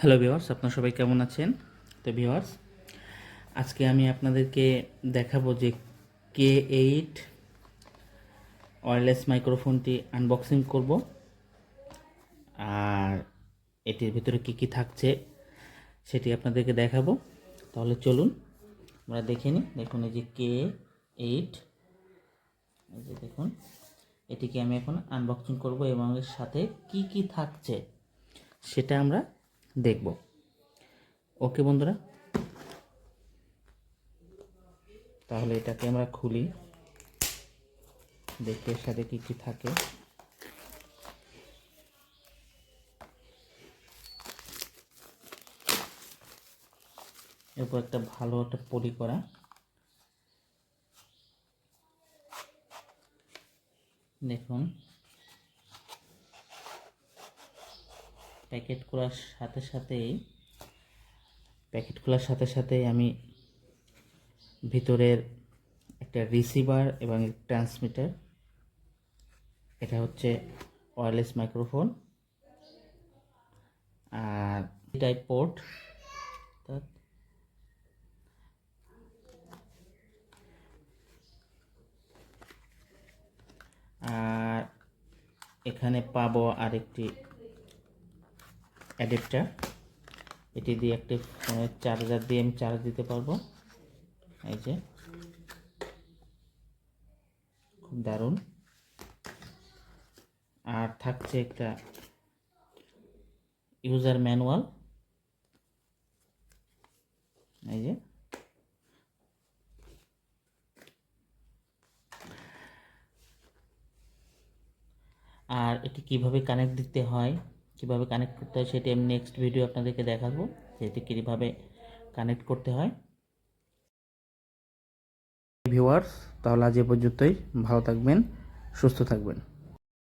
Hello viewers আপনারা সবাই কেমন আছেন? তো ভিওয়ার্স আজকে আমি আপনাদেরকে দেখাবো যে কে এইট ওয়্যারলেস মাইক্রোফোনটি আনবক্সিং করব। আর এটির ভিতরে কি কি থাকছে সেটি আপনাদেরকে দেখাবো। তাহলে চলুন, আমরা দেখে নিই। দেখুন, এই যে কে এইট এই যে দেখুন, এটিকে আমি এখন আনবক্সিং করব এবং এর সাথে কি কি থাকছে সেটা আমরা দেখব। ওকে বন্ধুরা, তাহলে এটাকে আমরা খুলি। দেখি এর সাথে কী কী থাকে। এরপর একটা ভালো একটা পলি করা। দেখুন প্যাকেট খোলার সাথে সাথেই, প্যাকেট খোলার সাথে সাথেই আমি ভিতরের একটা রিসিভার এবং ট্রান্সমিটার, এটা হচ্ছে ওয়্যারলেস মাইক্রোফোন আর টাইপ পোর্ট আর এখানে পাবো আরেকটি অ্যাডাপ্টার এটি দিয়ে একটি ফোনের চার্জার দিয়ে আমি চার্জ দিতে পারব। এই যে। খুব দারুণ। আর থাকছে একটা ইউজার ম্যানুয়াল। এই যে। আর এটি কীভাবে কানেক্ট দিতে হয়? কীভাবে কানেক্ট করতে হয় সেটি আমি নেক্সট ভিডিও আপনাদেরকে দেখাবো এটি কীভাবে কানেক্ট করতে হয়। ভিউয়ার্স তাহলে আজ এ পর্যন্তই, ভালো থাকবেন, সুস্থ থাকবেন।